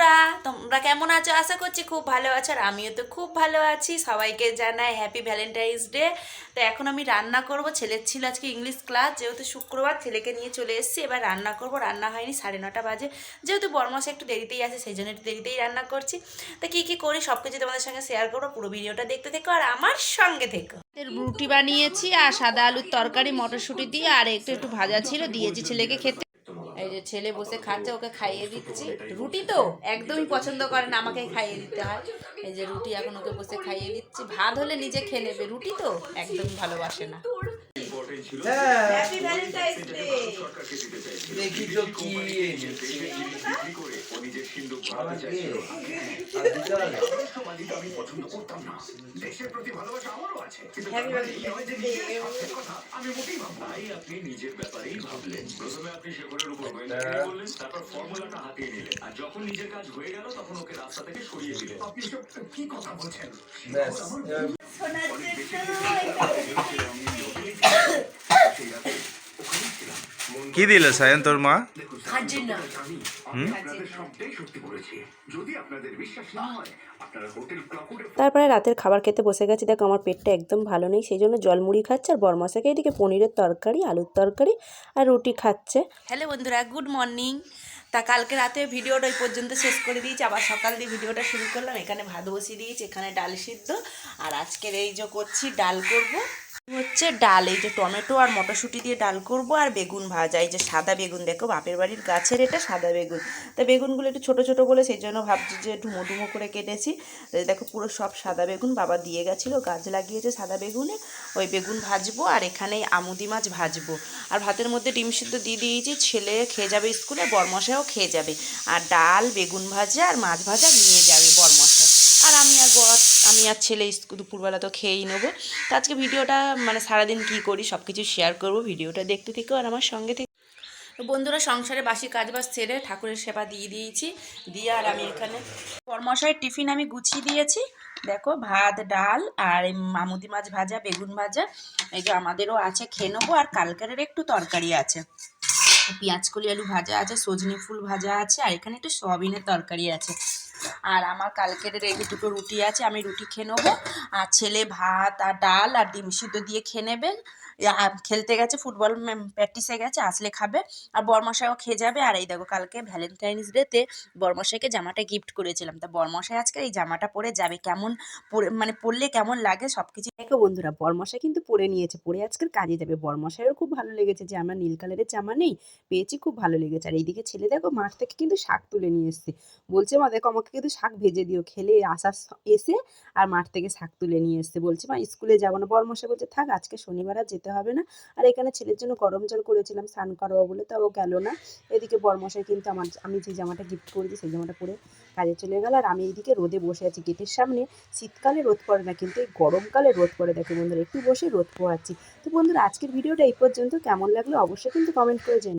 বন্ধুরা, তোমরা কেমন আছো? আশা করছি খুব ভালো আছো আর আমিও তো খুব ভালো আছি। সবাইকে জানাই হ্যাপি ভ্যালেন্টাইন্স ডে তো এখন আমি রান্না করব। ছেলের ছিল আজকে ইংলিশ ক্লাস যেহেতু শুক্রবার ছেলেকে নিয়ে চলে এসেছি, এবার রান্না করব। রান্না হয়নি, সাড়ে নটা বাজে। যেহেতু বরমাসে একটু দেরিতেই আছে, সেই জন্য একটু দেরিতেই রান্না করছি। তো কী কী করি সব কিছু তোমাদের সঙ্গে শেয়ার করব। পুরো ভিডিওটা দেখতে থেকো আর আমার সঙ্গে থেকো। রুটি বানিয়েছি আর সাদা আলুর তরকারি, মটরশুঁটি দিয়ে, আর একটু একটু ভাজা ছিল, দিয়েছি ছেলেকে খেতে। এই যে ছেলে বসে খাচ্ছে ওকে খাইয়ে দিচ্ছি। রুটি তো একদমই পছন্দ করে না আমাকে খাইয়ে দিতে হয়। এই যে রুটি এখন ওকে বসে খাইয়ে দিচ্ছি। ভাত হলে নিজে খেয়ে নেবে। রুটি তো একদমই ভালোবাসে না। Day! দেখি তো কি আপনি নিজের ব্যাপারেই ভাবলেন প্রথমে আপনি শেখরের উপর গোয়েন্দা তারপর ফর্মুলাটা হাতিয়ে নিলেন আর যখন নিজের কাজ হয়ে গেল তখন ওকে রাস্তা থেকে সরিয়ে দিলেন আপনি কি কথা বলছেন এবার কি দিল সায়ন তোর মা? হয় তারপরে রাতের খাবার খেতে বসে গেছি। দেখো আমার পেটটা একদম ভালো নেই সেই জন্য জলমুড়ি খাচ্ছে আর বরমাসাকে এদিকে পনিরের তরকারি আলুর তরকারি আর রুটি খাচ্ছে। হ্যালো বন্ধুরা গুড মর্নিং। তা কালকে রাতে ভিডিওটা ওই পর্যন্ত শেষ করে দিয়েছি। আবার সকাল দিয়ে ভিডিওটা শুরু করলাম। এখানে ভাত বসিয়ে দিয়েছি এখানে ডাল সিদ্ধ। আর আজকের এই যে করছি ডাল করব। হচ্ছে ডাল, এই যে টমেটো আর মটরশুঁটি দিয়ে ডাল করব আর বেগুন ভাজা, এই যে সাদা বেগুন, দেখো বাপের বাড়ির গাছের এটা সাদা বেগুন। তা বেগুনগুলো একটু ছোটো ছোটো বলে সেই জন্য ভাবছি যে ডুমো ডুমো করে কেটেছি। দেখো পুরো সব সাদা বেগুন, বাবা দিয়ে গেছিল, গাছ লাগিয়েছে সাদা বেগুনে, ওই বেগুন ভাজবো আর এখানে আমুদি মাছ ভাজবো। আর ভাতের মধ্যে ডিম সিদ্ধ দিয়ে দিয়েছি, ছেলে খেয়ে যাবে স্কুলে, বরমশাইও খেয়ে যাবে। আর ডাল, বেগুন ভাজা আর মাছ ভাজা নিয়ে যাবে বরমশাই। আর আমি আর বর আমি আর ছেলে দুপুরবেলা তো খেয়েই নেব। তো আজকে ভিডিওটা মানে সারাদিন কী করি সব কিছু শেয়ার করব ভিডিওটা দেখতে থেকেও আর আমার সঙ্গে থেকে বন্ধুরা সংসারে বাসি কাজবাজ সেরে ঠাকুরের সেবা দিয়ে দিয়েছি। দিয়ে আর আমি এখানে কর্মশায়ের টিফিন আমি গুছিয়ে দিয়েছি। দেখো, ভাত, ডাল আর মামুদি মাছ ভাজা, বেগুন ভাজা, এই যে আমাদেরও আছে, খেয়ে নেব আর কালকারের একটু তরকারি আছে। পেঁয়াজ কলি আলু ভাজা আছে, সজনে ফুল ভাজা আছে, আর এখানে একটু সয়াবিনের তরকারি আছে। আর আমার কালকের এই দুটো রুটি আছে, আমি রুটি খেয়ে নেব। আর ছেলে ভাত আর ডাল আর ডিম সিদ্ধ দিয়ে খেয়ে নেবে। আর খেলতে গেছে, ফুটবল প্র্যাকটিসে গেছে, আসলে খাবে। আর বরমশাইও খেয়ে যাবে। আর এই দেখো, কালকে ভ্যালেন্টাইন্স ডেতে বরমশাইকে জামাটা গিফট করেছিলাম। তা বরমশাই আজকে এই জামাটা পরে যাবে। কেমন পরে মানে পরলে কেমন লাগে সব কিছু দেখো বন্ধুরা। বরমশাই কিন্তু পরে নিয়েছে, পরে আজকের কাজে যাবে। বরমশাইয়েরও খুব ভালো লেগেছে যে আমরা নীল কালারের জামা নেই, পেয়েছি, খুব ভালো লেগেছে। আর এইদিকে ছেলে দেখো, মাঠ থেকে কিন্তু শাক তুলে নিয়ে এসছে। বলছে, মা, দেখো, আমাকে কিন্তু শাক ভেজে দিও। খেলে আসার এসে আর মাঠ থেকে শাক তুলে নিয়ে এসছে বলছে, মা, স্কুলে যাব না। বরমশাই বলছে, থাক, আজকে শনিবার আর যেতে হবে না। আর এখানে ছেলের জন্য গরম জল করেছিলাম, স্নান করাবো বলে, তাও গেল না। এদিকে বরমশাই কিন্তু আমার, আমি যে জামাটা গিফট করেছি, সেই জামাটা পরে কাজে চলে গেল। আর আমি এইদিকে রোদে বসে আছি, গেটের সামনে। শীতকালে রোদ পড়ে না, কিন্তু এই গরমকালে রোদ পড়ে দেখো বন্ধুরা, একটু বসে রোদ পোয়াচ্ছি তো বন্ধুরা, আজকের ভিডিওটা এই পর্যন্ত। কেমন লাগল অবশ্যই কিন্তু কমেন্ট করে জানিও।